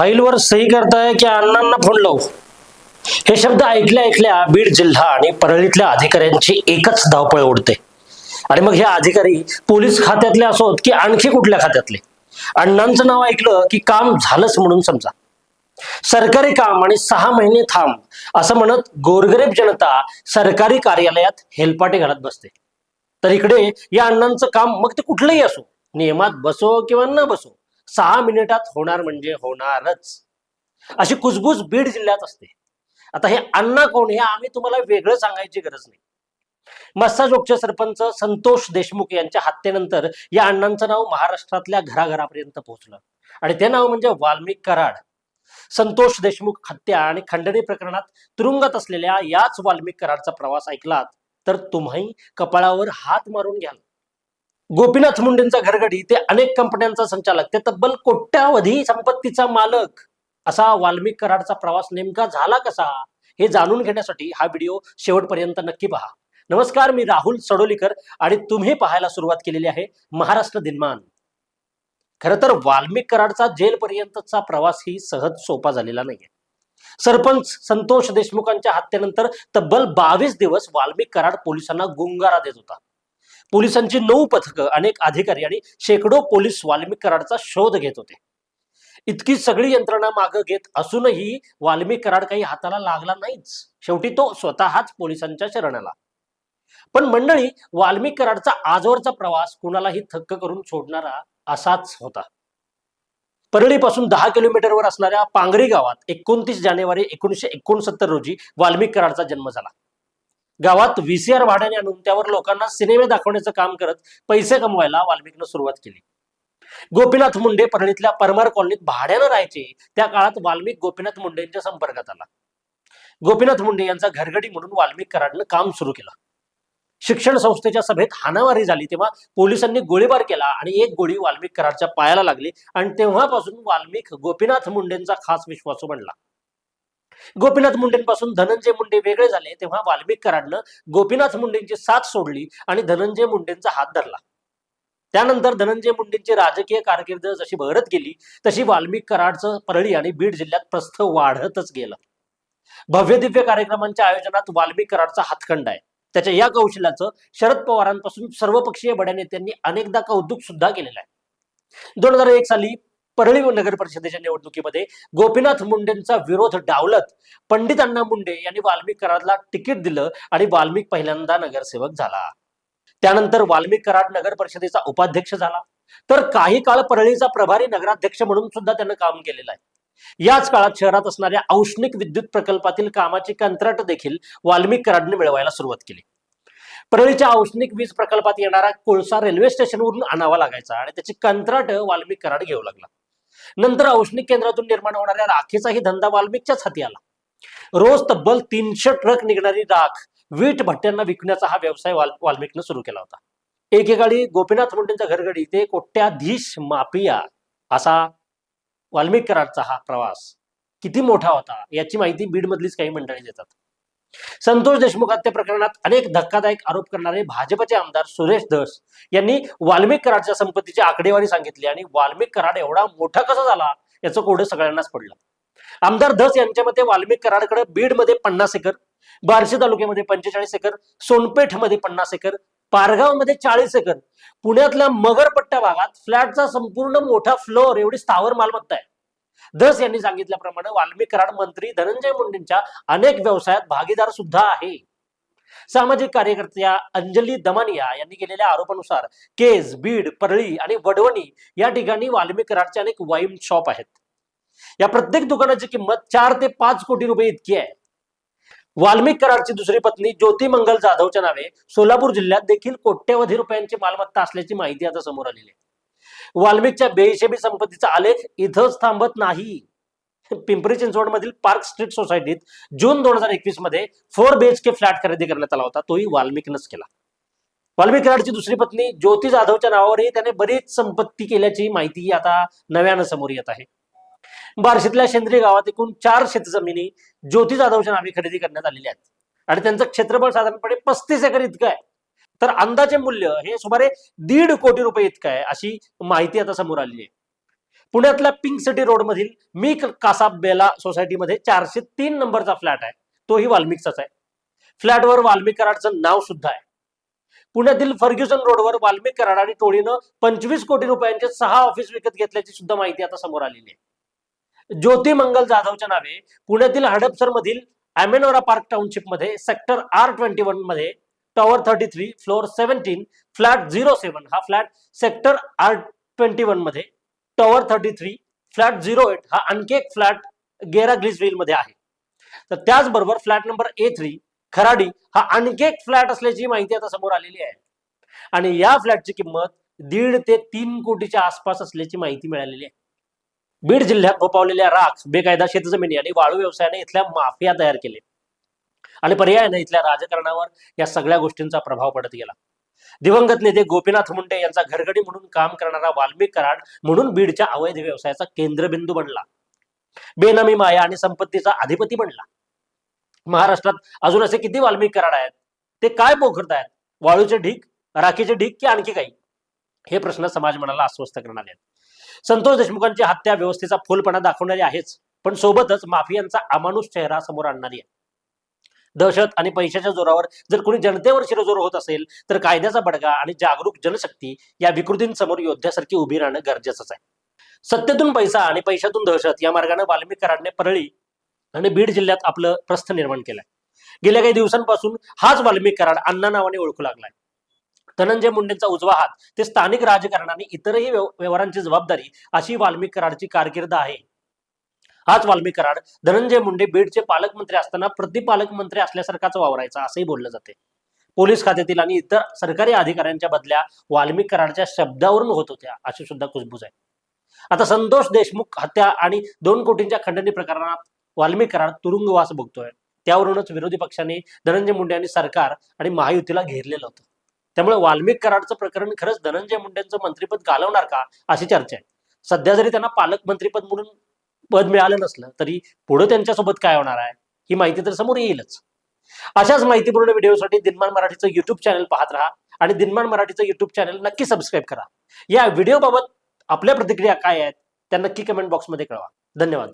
फाईलवर सही करताय की अण्णांना फोन लावू? हे शब्द ऐकल्या ऐकल्या बीड जिल्हा आणि परळीतल्या अधिकाऱ्यांची एकच धावपळ उडते. आणि मग हे अधिकारी पोलीस खात्यातले असोत की आणखी कुठल्या खात्यातले? अण्णांचं नाव ऐकलं की काम झालंच म्हणून समजा. सरकारी काम आणि सहा महिने थांब असं म्हणत गोरगरीब जनता सरकारी कार्यालयात हेलपाटे घालत बसते. तर इकडे या अण्णांचं काम मग ते कुठलंही असो नियमात बसो किंवा न बसो सहा मिनिटात होणार म्हणजे होणारच. अशी कुजबूज बीड जिल्ह्यात असते. आता हे अण्णा कोण हे आम्ही तुम्हाला वेगळं सांगायची गरज नाही. मस्साजोगचे सरपंच संतोष देशमुख यांच्या हत्येनंतर या अण्णांचं नाव महाराष्ट्रातल्या घराघरापर्यंत पोहोचलं. आणि ते नाव म्हणजे वाल्मिक कराड. संतोष देशमुख हत्या आणि खंडणी प्रकरणात तुरुंगात असलेल्या याच वाल्मिक कराडचा प्रवास ऐकलात तर तुम्ही कपाळावर हात मारून घ्याल. गोपीनाथ मुंडेंचा घरगडी ते अनेक कंपन्यांचा संचालक ते तब्बल कोट्यावधी संपत्तीचा मालक. असा वाल्मिक कराडचा प्रवास नेमका झाला कसा? हे जाणून घेण्यासाठी हा व्हिडिओ शेवटपर्यंत नक्की पहा. नमस्कार मी राहुल सडोलीकर आणि तुम्ही पाहायला सुरुवात केलेली आहे महाराष्ट्र दिनमान. खर तर वाल्मिक कराडचा जेलपर्यंतचा प्रवास ही सहज सोपा झालेला नाहीये. सरपंच संतोष देशमुखांच्या हत्येनंतर तब्बल बावीस दिवस वाल्मिक कराड पोलिसांना गुंगारा देत होता. पोलिसांची नऊ पथकं अनेक अधिकारी आणि शेकडो पोलीस वाल्मिक कराडचा शोध घेत होते. इतकी सगळी यंत्रणा मागं घेत असूनही वाल्मिक कराड काही हाताला लागला नाहीच. शेवटी तो स्वतःच पोलिसांच्या शरणाला. पण मंडळी वाल्मिक कराडचा आजवरचा प्रवास कुणालाही थक्क करून सोडणारा असाच होता. परळीपासून दहा किलोमीटरवर असणाऱ्या पांगरी गावात एकोणतीस जानेवारी एकोणीसशे एकोणसत्तर रोजी वाल्मिक कराडचा जन्म झाला. गावात व्हीसीआर भाड्याने आणून त्यावर लोकांना सिनेमे दाखवण्याचं काम करत पैसे कमवायला वाल्मिकनं सुरुवात केली. गोपीनाथ मुंडे परळीतल्या परमार कॉलनीत भाड्यानं राहायचे. त्या काळात वाल्मिक गोपीनाथ मुंडेंच्या संपर्कात आला. गोपीनाथ मुंडे यांचा घरगडी म्हणून वाल्मिक कराडनं काम सुरू केलं. शिक्षण संस्थेच्या सभेत हाणामारी झाली तेव्हा पोलिसांनी गोळीबार केला आणि एक गोळी वाल्मिक कराडच्या पायाला लागली आणि तेव्हापासून वाल्मिक गोपीनाथ मुंडेंचा खास विश्वासू बनला. गोपीनाथ मुंडेंपासून धनंजय मुंडे वेगळे झाले तेव्हा वाल्मिक कराडनं गोपीनाथ मुंडेंची साथ सोडली आणि धनंजय मुंडेंचा हात धरला. त्यानंतर धनंजय मुंडेंची राजकीय कारकीर्द जशी बहरत गेली तशी वाल्मिक कराडचं परळी आणि बीड जिल्ह्यात प्रस्थ वाढतच गेलं. भव्य दिव्य कार्यक्रमांच्या आयोजनात वाल्मिक कराडचा हातखंड आहे. त्याच्या या कौशल्याचं शरद पवारांपासून सर्वपक्षीय बड्या नेत्यांनी अनेकदा कौतुक सुद्धा केलेलं आहे. दोन हजार एक साली परळी नगर परिषदेच्या निवडणुकीमध्ये गोपीनाथ मुंडेंचा विरोध डावलत पंडित अण्णा मुंडे यांनी वाल्मिक कराडला तिकीट दिलं आणि वाल्मिक पहिल्यांदा नगरसेवक झाला. त्यानंतर वाल्मिक कराड नगर परिषदेचा उपाध्यक्ष झाला. तर काही काळ परळीचा प्रभारी नगराध्यक्ष म्हणून सुद्धा त्यानं काम केलेलं आहे. याच काळात शहरात असणाऱ्या औष्णिक विद्युत प्रकल्पातील कामाची कंत्राट देखील वाल्मिक कराडने मिळवायला सुरुवात केली. परळीच्या औष्णिक वीज प्रकल्पात येणारा कोळसा रेल्वे स्टेशनवरून आणावा लागायचा आणि त्याची कंत्राट वाल्मिक कराड घेऊ लागला. नंतर औष्णिक केंद्रातून निर्माण होणाऱ्या राखेचाही धंदा वाल्मिकच्याच हाती आला. रोज तब्बल तीनशे ट्रक निघणारी राख वीट भट्ट्यांना विकण्याचा हा व्यवसाय वाल वाल्मिकनं सुरू केला होता. एकेकाळी गोपीनाथ मुंडेंच्या घरगडी ते कोट्याधीश माफिया असा वाल्मिक कराडचा हा प्रवास किती मोठा होता याची माहिती बीडमधलीच काही मंडळी देतात. संतोष देशमुख हत्या प्रकरणात अनेक धक्कादायक आरोप करणारे भाजपचे आमदार सुरेश धस यांनी वाल्मिक कराडच्या संपत्तीची आकडेवारी सांगितली आणि वाल्मिक कराड एवढा मोठा कसा झाला याचं कोडं सगळ्यांनाच पडलं. आमदार धस यांच्या मते वाल्मिक कराडकडे बीडमध्ये पन्नास एकर बार्शी तालुक्यामध्ये पंचेचाळीस एकर सोनपेठमध्ये पन्नास एकर पारगावमध्ये चाळीस एकर पुण्यातल्या मगरपट्टा भागात फ्लॅटचा संपूर्ण मोठा फ्लोअर एवढी स्थावर मालमत्ता आहे. धस यांनी सांगितल्याप्रमाणे वाल्मिक कराड मंत्री धनंजय मुंडेंच्या अनेक व्यवसायात भागीदार सुद्धा आहे. सामाजिक कार्यकर्त्या अंजली दमानिया यांनी केलेल्या आरोपानुसार केज बीड परळी आणि वडवणी या ठिकाणी वाल्मिक कराडचे अनेक वाईन शॉप आहेत. या प्रत्येक दुकानाची किंमत चार ते पाच कोटी रुपये इतकी आहे. वाल्मिक कराडची दुसरी पत्नी ज्योती मंगल जाधवच्या नावे सोलापूर जिल्ह्यात देखील कोट्यवधी रुपयांची मालमत्ता असल्याची माहिती आता समोर आलेली आहे. वाल्मिकच्या बेहिशेबी संपत्तीचा आलेख इथंच थांबत नाही. पिंपरी चिंचवड मधील पार्क स्ट्रीट सोसायटीत जून दोन हजार एकवीसमध्ये फोर बीएचके फ्लॅट खरेदी करण्यात आला होता तोही वाल्मिकनच केला. वाल्मिक कराडची दुसरी पत्नी ज्योती जाधवच्या नावावरही त्याने बरीच संपत्ती केल्याची माहिती आता नव्यानं समोर येत आहे. बार्शीतल्या शेंद्री गावात एकूण चार शेतजमिनी ज्योती जाधवच्या नावे खरेदी करण्यात आलेल्या आहेत. आणि त्यांचं क्षेत्रफळ साधारणपणे पस्तीस एकर इतकं आहे. तर अंदाजे मूल्य हे सुमारे दीड कोटी रुपये इतकं आहे अशी माहिती आता समोर आलेली आहे पुण्यातल्या पिंक सिटी रोड मधील मी कासाबेला सोसायटीमध्ये चारशे तीन नंबरचा फ्लॅट आहे. तोही वाल्मिकचाच आहे. फ्लॅटवर वाल्मिक कराडचं नाव सुद्धा आहे. पुण्यातील फर्ग्युसन रोडवर वाल्मिक कराड आणि टोळीनं पंचवीस कोटी रुपयांचे सहा ऑफिस विकत घेतल्याची सुद्धा माहिती आता समोर आलेली आहे. ज्योती मंगल जाधवच्या नावे पुण्यातील हडपसर मधील अमेनोरा पार्क टाउनशिपमध्ये सेक्टर आर ट्वेंटी वनमध्ये tower thirty three floor seventeen flat zero seven. हा फ्लॅट सेक्टर आर ट्वेंटी वनमध्ये. Tower thirty three flat zero eight हा आणखी एक फ्लॅट गेरा ग्लिसविलमध्ये आहे. तर त्याचबरोबर flat number A three Kharadi हा आणखी एक फ्लॅट असल्याची माहिती आता समोर आलेली आहे. आणि या फ्लॅटची किंमत दीड ते तीन कोटीच्या आसपास असल्याची माहिती मिळालेली आहे. बीड जिल्ह्यात भोपावलेल्या राख बेकायदा शेतजमिनी आणि वाळू व्यवसायाने इथल्या माफिया तयार केले. आणि पर्यायाने इथल्या राजकारणावर या सगळ्या गोष्टींचा प्रभाव पडत गेला. दिवंगत नेते गोपीनाथ मुंडे यांचा घरगडी म्हणून काम करणारा वाल्मिक कराड म्हणून बीडच्या अवैध व्यवसायाचा केंद्रबिंदू बनला. बेनामी माया आणि संपत्तीचा अधिपती बनला. महाराष्ट्रात अजून असे किती वाल्मिक कराड आहेत? ते काय पोखरत आहेत? वाळूचे ढीक राखीचे ढीक की आणखी काही? हे प्रश्न समाज मनाला अस्वस्थ करणारे आहेत. संतोष देशमुखांची हत्या व्यवस्थेचा फुलपणा दाखवणारी आहेच पण सोबतच माफियांचा अमानुष चेहरा समोर आणणारी आहे. दहशत आणि पैशाच्या जोरावर जर कोणी जनतेवर शिरजोर होत असेल तर कायद्याचा बडगा आणि जागरूक जनशक्ती या विकृतींसमोर योद्ध्यासारखी उभी राहणं गरजेचंच आहे. सत्तेतून पैसा आणि पैशातून दहशत या मार्गाने वाल्मिक कराडने परळी आणि बीड जिल्ह्यात आपलं प्रस्थ निर्माण केलंय. गेल्या काही दिवसांपासून हाच वाल्मिक कराड अण्णा नावाने ओळखू लागलाय. धनंजय मुंडेंचा उजवा हात ते स्थानिक राजकारणाने इतरही व्यव- व्यवहारांची जबाबदारी अशी वाल्मिक कराडची कारकीर्द आहे. हाच वाल्मिक कराड. धनंजय मुंडे बीडचे पालकमंत्री असताना प्रतिपालकमंत्री असल्यासारखाच वावरायचा असंही बोललं जाते. पोलीस खात्यातील आणि इतर सरकारी अधिकाऱ्यांच्या बदल्या वाल्मिक कराडच्या शब्दावरून होत होत्या अशी सुद्धा कुजबूज आहे. आता संतोष देशमुख हत्या आणि दोन कोटींच्या खंडणी प्रकरणात वाल्मिक कराड तुरुंगवास भोगतोय. त्यावरूनच विरोधी पक्षाने धनंजय मुंडे आणि सरकार आणि महायुतीला घेरलेलं होतं. त्यामुळे वाल्मिक कराडचं प्रकरण खरंच धनंजय मुंडेंचं मंत्रीपद घालवणार का अशी चर्चा आहे. सध्या जरी त्यांना पालकमंत्रीपद म्हणून पद मिळालं नसलं तरी पुढे त्यांच्यासोबत काय होणार आहे? ही माहिती तर समोर येईलच. अशाच माहितीपूर्ण व्हिडिओसाठी दिनमान मराठीचं युट्यूब चॅनल पाहत राहा आणि दिनमान मराठीचं युट्यूब चॅनल नक्की सबस्क्राईब करा. या व्हिडिओबाबत आपल्या प्रतिक्रिया काय आहेत त्या नक्की कमेंट बॉक्समध्ये कळवा. धन्यवाद.